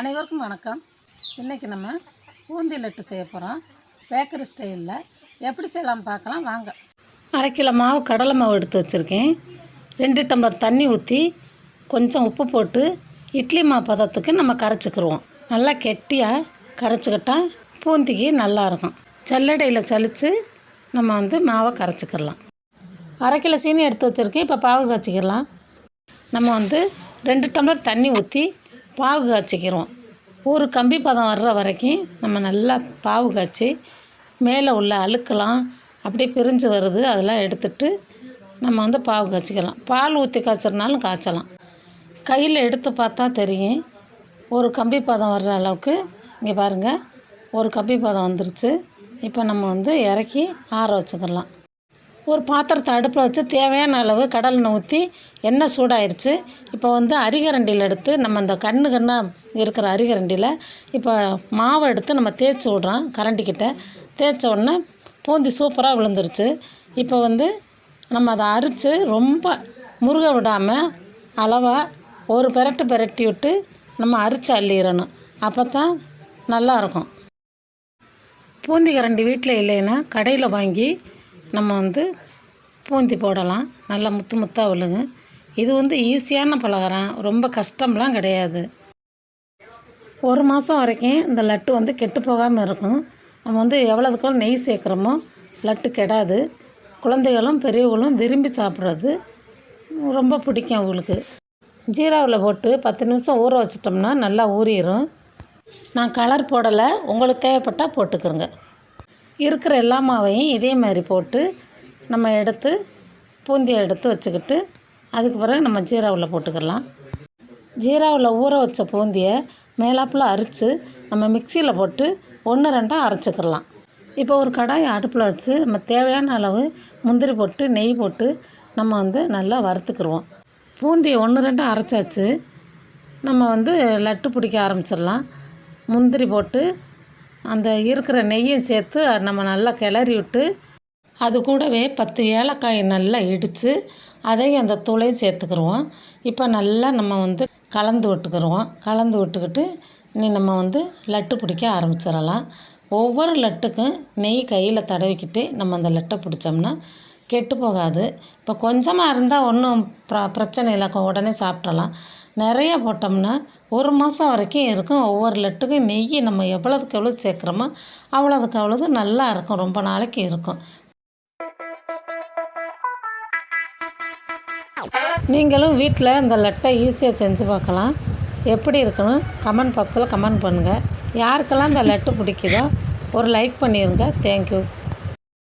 அனைவருக்கும் வணக்கம். இன்றைக்கி நம்ம பூந்தி லட்டு செய்ய போகிறோம் பேக்கரி ஸ்டைலில் எப்படி செய்யலாம் பார்க்கலாம். வாங்க. அரை கிலோ மாவு கடலை மாவு எடுத்து வச்சுருக்கேன். ரெண்டு டம்ளர் தண்ணி ஊற்றி கொஞ்சம் உப்பு போட்டு இட்லி மாவு பதத்துக்கு நம்ம கரைச்சிக்கிருவோம். நல்லா கெட்டியாக கரைச்சிக்கிட்டால் பூந்திக்கு நல்லாயிருக்கும் சல்லடையில் சலித்து நம்ம வந்து மாவை கரைச்சிக்கிடலாம். அரை கிலோ சீனி எடுத்து வச்சுருக்கேன். இப்போ பாவு காய்ச்சிக்கிடலாம். நம்ம வந்து ரெண்டு டம்ளர் தண்ணி ஊற்றி பாவு காய்ச்சிக்கிறோம். ஒரு கம்பி பதம் வர்ற வரைக்கும் நம்ம நல்லா பாவு காய்ச்சி மேலே உள்ள அழுக்கெல்லாம் அப்படியே பிரிஞ்சு வருது. அதெல்லாம் எடுத்துட்டு நம்ம வந்து பாவு காய்ச்சிக்கலாம். பால் ஊற்றி காய்ச்சறனாலும் காய்ச்சலாம். கையில் எடுத்து பார்த்தா தெரியும். ஒரு கம்பி பதம் வர்ற அளவுக்கு இங்கே பாருங்கள் ஒரு கம்பி பதம் வந்துருச்சு. இப்போ நம்ம வந்து இறக்கி ஆற வச்சுக்கலாம். ஒரு பாத்திரத்தை அடுப்பில் வச்சு தேவையான அளவு கடலெண்ணெய் ஊற்றி எண்ணெய் சூடாயிருச்சு. இப்போ வந்து அரிகரண்டியில் எடுத்து நம்ம இந்த கண்ணு கண்ணாக இருக்கிற அரிகரண்டியில் இப்போ மாவை எடுத்து நம்ம தேய்ச்சி விட்றோம் கரண்டிக்கிட்ட தேய்ச்ச உடனே பூந்தி சூப்பராக விழுந்துருச்சு. இப்போ வந்து நம்ம அதை அரித்து ரொம்ப முருக விடாமல் அளவாக ஒரு பெரட்டு பெரட்டி விட்டு நம்ம அரித்து அள்ளிடணும். அப்போ தான் நல்லாயிருக்கும் பூந்தி கரண்டி வீட்டில் இல்லைன்னா கடையில் வாங்கி நம்ம வந்து பூந்தி போடலாம். நல்லா முத்து முத்தாக விழுங்க இது வந்து ஈஸியான பலகாரம். ரொம்ப கஷ்டம்லாம் கிடையாது. ஒரு மாதம் வரைக்கும் இந்த லட்டு வந்து கெட்டு போகாமல் இருக்கும். நம்ம வந்து எவ்வளோதுக்கு நெய் சேர்க்குறோமோ லட்டு கெடாது. குழந்தைகளும் பெரியவங்களும் விரும்பி சாப்பிட்றது ரொம்ப பிடிக்கும் அவங்களுக்கு. ஜீராவில் போட்டு பத்து நிமிஷம் ஊற வச்சிட்டோம்னா நல்லா ஊறிடும் நான் கலர் போடலை. உங்களுக்கு தேவைப்பட்டால் போட்டுக்கிறோங்க இருக்கிற எல்லா மாவையும் இதே மாதிரி போட்டு நம்ம எடுத்து பூந்தியை எடுத்து வச்சுக்கிட்டு அதுக்கு பிறகு நம்ம ஜீராவில் போட்டுக்கலாம். ஜீராவில் ஊற வச்ச பூந்தியை மேலாப்பில் அரித்து நம்ம மிக்சியில் போட்டு ஒன்று ரெண்டாக அரைச்சிக்கிடலாம் இப்போ ஒரு கடாய் அடுப்பில் வச்சு நம்ம தேவையான அளவு முந்திரி போட்டு நெய் போட்டு நம்ம வந்து நல்லா வறுத்துக்கிடுவோம் பூந்தியை ஒன்று ரெண்டாக அரைச்சாச்சு. நம்ம வந்து லட்டு பிடிக்க ஆரம்பிச்சிடலாம். முந்திரி போட்டு அந்த இருக்கிற நெய்யும் சேர்த்து நம்ம நல்லா கிளறி விட்டு அது கூடவே பத்து ஏலக்காயை நல்லா இடித்து அதையும் அந்த தூளையும் சேர்த்துக்கிருவோம். இப்போ நல்லா நம்ம வந்து கலந்து விட்டுக்கிருவோம். கலந்து விட்டுக்கிட்டு இனி நம்ம வந்து லட்டு பிடிக்க ஆரம்பிச்சிடலாம். ஒவ்வொரு லட்டுக்கும் நெய் கையில் தடவிக்கிட்டு நம்ம அந்த லட்டை பிடிச்சோம்னா கெட்டு போகாது. இப்போ கொஞ்சமாக இருந்தால் ஒன்றும் ப்ர பிரச்சனை இல்லை. உடனே சாப்பிட்றலாம். நிறைய போட்டோம்னா ஒரு மாதம் வரைக்கும் இருக்கும். ஒவ்வொரு லட்டுக்கும் நெய் நம்ம எவ்வளோதுக்கு எவ்வளோ சேர்க்குறோமோ அவ்வளோதுக்கு அவ்வளோது நல்லா இருக்கும். ரொம்ப நாளைக்கு இருக்கும். நீங்களும் வீட்டில் இந்த லட்டை ஈஸியாக செஞ்சு பார்க்கலாம். எப்படி இருக்கணும்? கமெண்ட் பாக்ஸில் கமெண்ட் பண்ணுங்கள் யாருக்கெல்லாம் இந்த லட்டு பிடிக்குதோ ஒரு லைக் பண்ணிடுங்க தேங்க்யூ